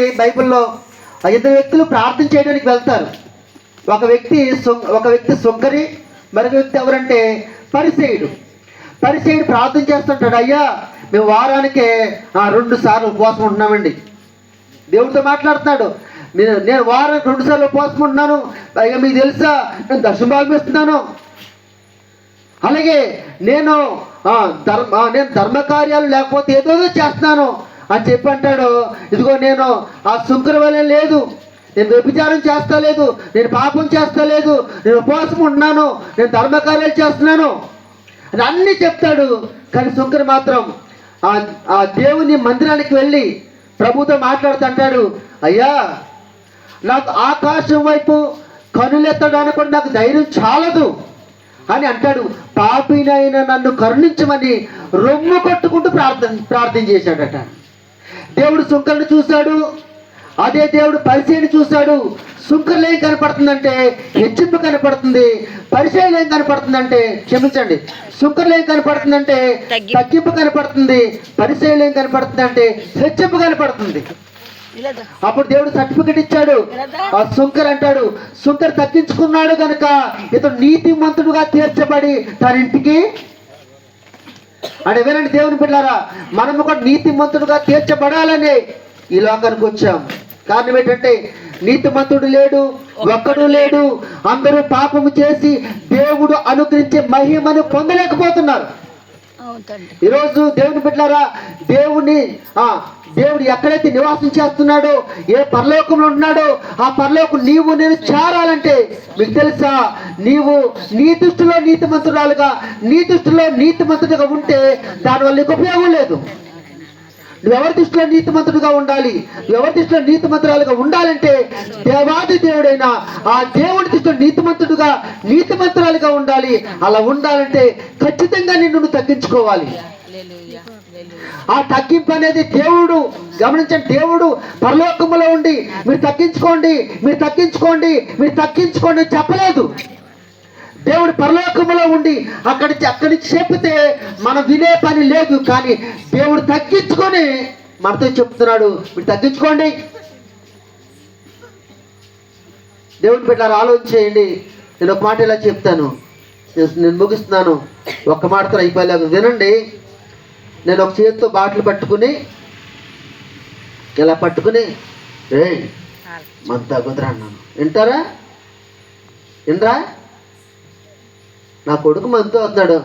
బైబిల్లో ఇద్దరు వ్యక్తులు ప్రార్థన చేయడానికి వెళ్తారు. ఒక వ్యక్తి సు- ఒక వ్యక్తి సుంకరి మరొక వ్యక్తి ఎవరంటే పరిసేయుడు. పరిసేయుడు ప్రార్థన చేస్తుంటాడు అయ్యా మేము వారానికే రెండు సార్లు ఉపవాసం ఉంటున్నామండి. దేవుడితో మాట్లాడుతున్నాడు నేను నేను వారానికి రెండు సార్లు ఉపవాసం ఉంటున్నాను. అయ్యా మీకు తెలుసా? నేను దర్శనం భాగమిస్తున్నాను అలాగే నేను ధర్మ నేను ధర్మ కార్యాలు లేకపోతే ఏదో చేస్తున్నాను. అని చెప్పి అంటాడు. ఇదిగో నేను ఆ శుంకర వలె లేదు. నేను వ్యభిచారం చేస్తా లేదు. నేను పాపం చేస్తా లేదు. నేను ఉపవాసం ఉన్నాను నేను ధర్మకార్యాలు చేస్తున్నాను. అని అన్నీ చెప్తాడు. కానీ శుంకర్ మాత్రం ఆ ఆ దేవుని మందిరానికి వెళ్ళి ప్రభుతో మాట్లాడుతుంటాడు అయ్యా నాకు ఆకాశం వైపు కనులెత్తడానికి కూడా నాకు ధైర్యం చాలదు. అని అంటాడు. పాపినైనా నన్ను కరుణించమని రొమ్ము కొట్టుకుంటూ ప్రార్థన ప్రార్థన చేశాడట. దేవుడు సుంకర్ని చూశాడు. అదే దేవుడు పరిచయని చూశాడు. సుంకర్లు ఏం కనపడుతుందంటే హెచ్చింపు కనపడుతుంది. పరిచయం ఏం కనపడుతుందంటే క్షమించండి. సుంకర్లు ఏం కనపడుతుందంటే తగ్గింపు. కనపడుతుంది. పరిచయం ఏం కనపడుతుందంటే హెచ్చింపు కనపడుతుంది. అప్పుడు దేవుడు సర్టిఫికెట్ ఇచ్చాడు. ఆ సుంకర్ అంటాడు సుంకర్ తగ్గించుకున్నాడు కనుక ఇతడు నీతిమంతుడుగా తీర్చబడి తన ఇంటికి అంటే వినండి దేవుని బిడ్డారా మనము కూడా నీతిమంతుడుగా తీర్చబడాలని ఈ లోకానికి వచ్చాం. కారణం ఏంటంటే నీతిమంతుడు లేడు ఒక్కడు లేడు. అందరూ పాపము చేసి దేవుడు అనుగ్రహించే మహిమను పొందలేకపోతున్నారు. ఈరోజు దేవుని బిడ్డారా దేవుని ఆ దేవుడు ఎక్కడైతే నివాసం చేస్తున్నాడో ఏ పరలోకంలో ఉన్నాడో ఆ పరలోకం నీవు నేను చేరాలంటే మీకు తెలుసా నీవు నీ దృష్టిలో నీతిమంతురాలుగా నీ దృష్టిలో నీతిమంతుడిగా ఉంటే దానివల్ల నీకు ఉపయోగం లేదు. ఎవరి దృష్టిలో నీతిమంతుడుగా ఉండాలి? ఎవరి దృష్టిలో నీతిమంతురాలుగా ఉండాలంటే దేవాది దేవుడైన ఆ దేవుడి దృష్టిలో నీతిమంతుడుగా నీతిమంతురాలుగా ఉండాలి. అలా ఉండాలంటే ఖచ్చితంగా నిన్ను తగ్గించుకోవాలి. ఆ తగ్గింపు అనేది దేవుడు గమనించండి దేవుడు పరలోకములో ఉండి మీరు తగ్గించుకోండి మీరు తగ్గించుకోండి మీరు తగ్గించుకోండి చెప్పలేదు. దేవుడు పరలోకములో ఉండి అక్కడి అక్కడి నుంచి చెప్తే మనం వినే పని లేదు కానీ దేవుడు తగ్గించుకొని మనతో చెప్తున్నాడు. మీరు తగ్గించుకోండి. దేవుని పెట్టారు ఆలోచన చేయండి. నేను ఒక మాట ఇలా చెప్తాను. నేను- నేను ముగిస్తున్నాను. ఒక్క మాటతో అయిపోయలేదు వినండి. నేను ఒక చేతితో బాటిల్ పట్టుకుని ఇలా పట్టుకుని రే మంతా తగ్గుతురా అన్నాను. వింటారా? వినరా? నా కొడుకు మనతో వస్తాడు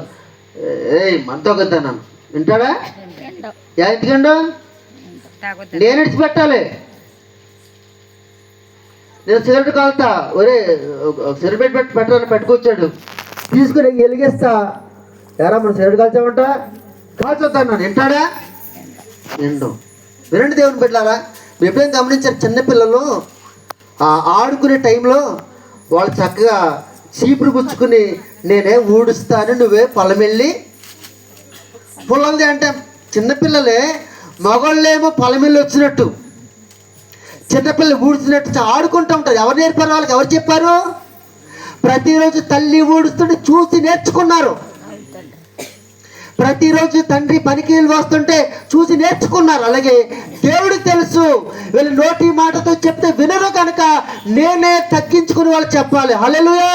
ఏ మనతో వద్దన్నాను వింటాడా ఎందుకండు? నేను ఇడిచిపెట్టాలి నేను సిగరెట్ కాలుతా. ఒరే సిగరెట్ పెట్టి పెట్టాలని పెట్టుకొచ్చాడు. తీసుకుని వెలిగేస్తా. ఎరా మనం సిగరెట్ కాల్చామంట? కాల్చొద్దాను నన్ను? వింటాడా? నిండు వినండి దేవుని పెట్టారా మీరు ఎప్పుడైనా గమనించారు చిన్నపిల్లలు ఆడుకునే టైంలో వాళ్ళు చక్కగా చీపురు గుచ్చుకుని నేనే ఊడుస్తాను నువ్వే పొలమిల్లి. పొలంది అంటే చిన్నపిల్లలే మగళ్ళేమో పొలమిల్లి వచ్చినట్టు. చిన్నపిల్లలు ఊడ్చినట్టు ఆడుకుంటూ ఉంటారు. ఎవరు నేర్పారు? వాళ్ళకి ఎవరు చెప్పారు? ప్రతిరోజు తల్లి ఊడుస్తుంటే చూసి నేర్చుకున్నారు. ప్రతిరోజు తండ్రి పనికి వెళ్ళి వస్తుంటే చూసి నేర్చుకున్నారు. అలాగే దేవుడికి తెలుసు. వీళ్ళు నోటి మాటతో చెప్తే వినరు కనుక నేనే తగ్గించుకుని వాళ్ళు చెప్పాలి. హల్లెలూయా.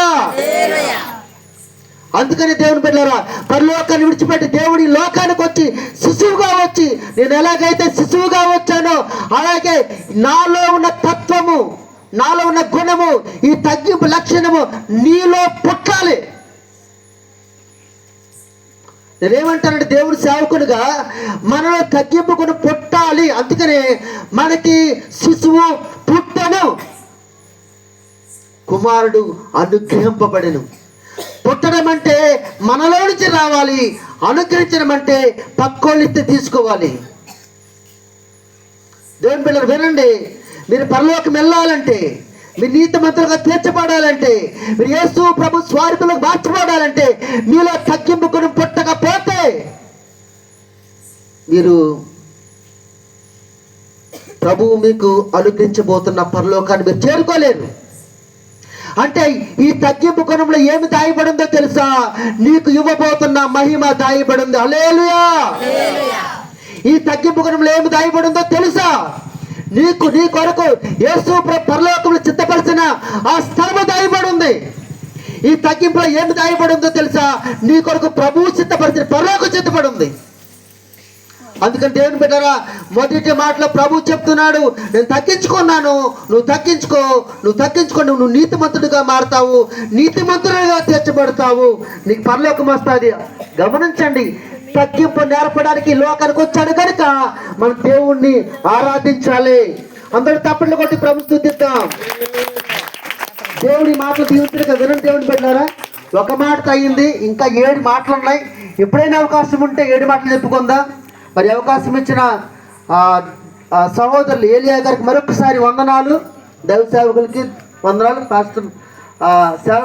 అందుకని దేవుని బిడ్డలారా పరలోకాన్ని విడిచిపెట్టి దేవుడి లోకానికి వచ్చి శిశువుగా వచ్చి నేను ఎలాగైతే శిశువుగా వచ్చానో అలాగే నాలో ఉన్న తత్వము నాలో ఉన్న గుణము ఈ తగ్గింపు లక్షణము నీలో పుట్టాలి. నేనేమంటానంటే దేవుడు సేవకుడుగా మనలో తగ్గింపు పుట్టాలి. అందుకనే మనకి శిశువు పుట్టను. కుమారుడు అనుగ్రహింపబడిను. పుట్టడం అంటే మనలో నుంచి రావాలి. అనుగ్రహించడం అంటే పక్కోళ్ళిస్తే తీసుకోవాలి. దేవుని పిల్లలు వినండి. మీరు పరలోకం వెళ్ళాలంటే మీరు నీతిమంతులుగా తీర్చబడాలంటే మీరు యేసు ప్రభు స్వార్థులకు మార్చబడాలి మీరు ప్రభువు మీకు అనుగ్రహించబోతున్న పరలోకాన్ని మీరు చేరుకోలేరు. అంటే ఈ తగ్గింపు గుణంలో ఏమి దాయబడిందో తెలుసా? నీకు ఇవ్వబోతున్న మహిమ దాయబడింది. అలేలుయా ఈ తగ్గింపు గుణంలో ఏమి దాయబడిందో తెలుసా? నీకు నీ కొరకు యేసు ప్ర- పరలోకంలో చిత్తపరిచిన ఆ స్థలము దాయబడి ఉంది ఈ తగ్గింపులో ఏమి దాయబడి ఉందో తెలుసా? నీ కొరకు ప్రభువు చిత్తపరిచిన పరలోకం చిత్తపడి ఉంది అందుకని దేవుని బిడ్డరా మొదటి మాటలో ప్రభు చెప్తున్నాడు నేను తగ్గించుకున్నాను నువ్వు తగ్గించుకో నువ్వు తగ్గించుకో నువ్వు నీతిమంతుడిగా మారుతావు నీతిమంతుడిగా తీర్చబడతావు నీకు పరలోకం వస్తుంది. గమనించండి తగ్గింపు నేర్పడానికి లోకానికి వచ్చాడు కనుక మనం దేవుణ్ణి ఆరాధించాలి. అందరూ తప్పట్లు కొట్టి ప్రభు స్థుతిద్దాం. దేవుడి మాటలు దీవించగా వినండి దేవుని పెట్టారా ఒక మాట అయ్యింది ఇంకా ఏడు మాటలు ఉన్నాయి. ఎప్పుడైనా అవకాశం ఉంటే ఏడు మాటలు చెప్పుకుందా. మరి అవకాశం ఇచ్చిన ఆ, సహోదరులు ఏలియా గారికి మరొకసారి వందనాలు. దైవ సేవకులకి వందనాలు. పాస్టర్ ఆ, సేవ